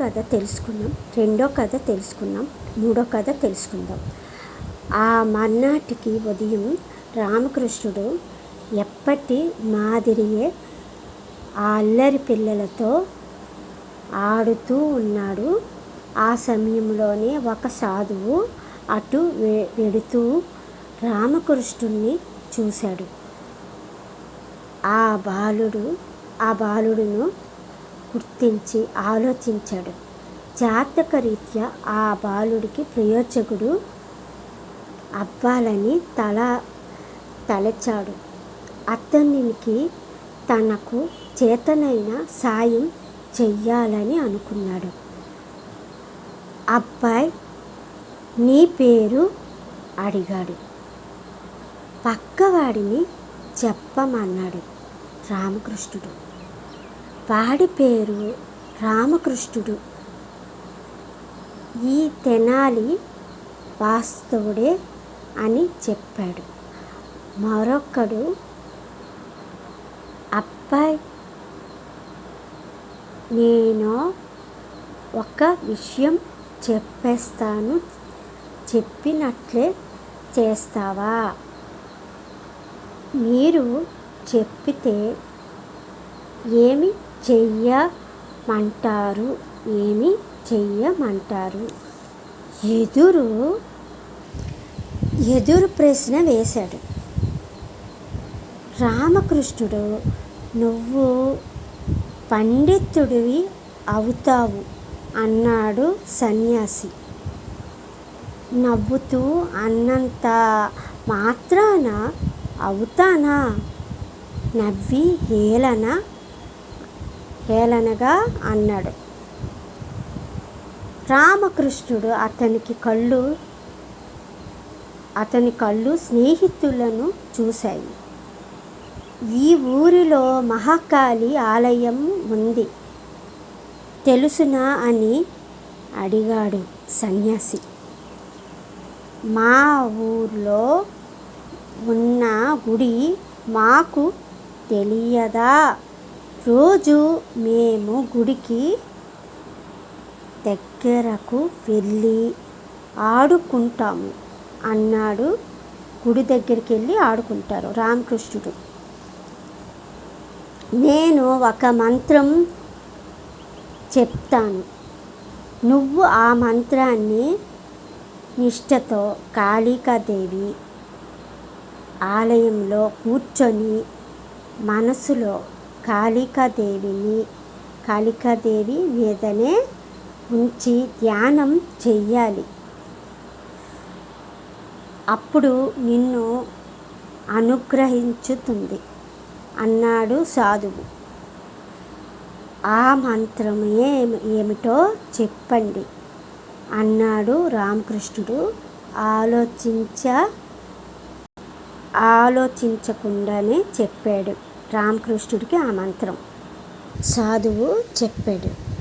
కథ తెలుసుకున్నాం రెండో కథ తెలుసుకున్నాం మూడో కథ తెలుసుకుందాం. ఆ మర్నాటికి ఉదయం రామకృష్ణుడు ఎప్పటి మాదిరియే ఆ అల్లరి పిల్లలతో ఆడుతూ ఉన్నాడు. ఆ సమయంలోనే ఒక సాధువు అటు వె వెడుతూ రామకృష్ణుణ్ణి చూశాడు. ఆ బాలుడు ఆ బాలుడును గుర్తించి ఆలోచించాడు. జాతకరీత్యా ఆ బాలుడికి ప్రయోజకుడు అవ్వాలని తల తలచాడు. అతనికి తనకు చేతనైన సాయం చెయ్యాలని అనుకున్నాడు. అబ్బాయి నీ పేరు అడిగాడు. పక్కవాడిని చెప్పమన్నాడు రామకృష్ణుడు. వాడి పేరు రామకృష్ణుడు. ఈ తెనాలి వాస్తవుడే అని చెప్పాడు. మరొకడు అబ్బాయి నేను ఒక విషయం చెప్పేస్తాను చెప్పినట్లే చేస్తావా? మీరు చెప్పితే ఏమి చెయ్యమంటారు? ఏమి చెయ్యమంటారు? ఎదురు ఎదురు ప్రశ్న వేశాడు. రామకృష్ణుడు నువ్వు పండితుడివి అవుతావు అన్నాడు సన్యాసి. నవ్వుతూ అన్నంత మాత్రాన అవుతానా? నవ్వి హేళన? హేళనగా అన్నాడు. రామకృష్ణుడు అతనికి కళ్ళు అతని కళ్ళు స్నేహితులను చూశాయి. ఈ ఊరిలో మహాకాళి ఆలయం ఉంది. తెలుసునా అని అడిగాడు సన్యాసి. మా ఊర్లో ఉన్న గుడి మాకు తెలియదా? రోజు మేము గుడికి దగ్గరకు వెళ్ళి ఆడుకుంటాము అన్నాడు. గుడి దగ్గరికి వెళ్ళి ఆడుకుంటారు రామకృష్ణుడు. నేను ఒక మంత్రం చెప్తాను. నువ్వు ఆ మంత్రాన్ని నిష్టతో కాళికాదేవి ఆలయంలో కూర్చొని మనసులో కాళికాదేవిని కాళికాదేవి మీదనే ఉంచి ధ్యానం చెయ్యాలి. అప్పుడు నిన్ను అనుగ్రహించుతుంది అన్నాడు సాధువు. ఆ మంత్రమే ఏమిటో చెప్పండి అన్నాడు రామకృష్ణుడు. ఆలోచించ ఆలోచించకుండానే చెప్పాడు. రామకృష్ణుడికి ఆ మంత్రం. సాధువు చెప్పాడు.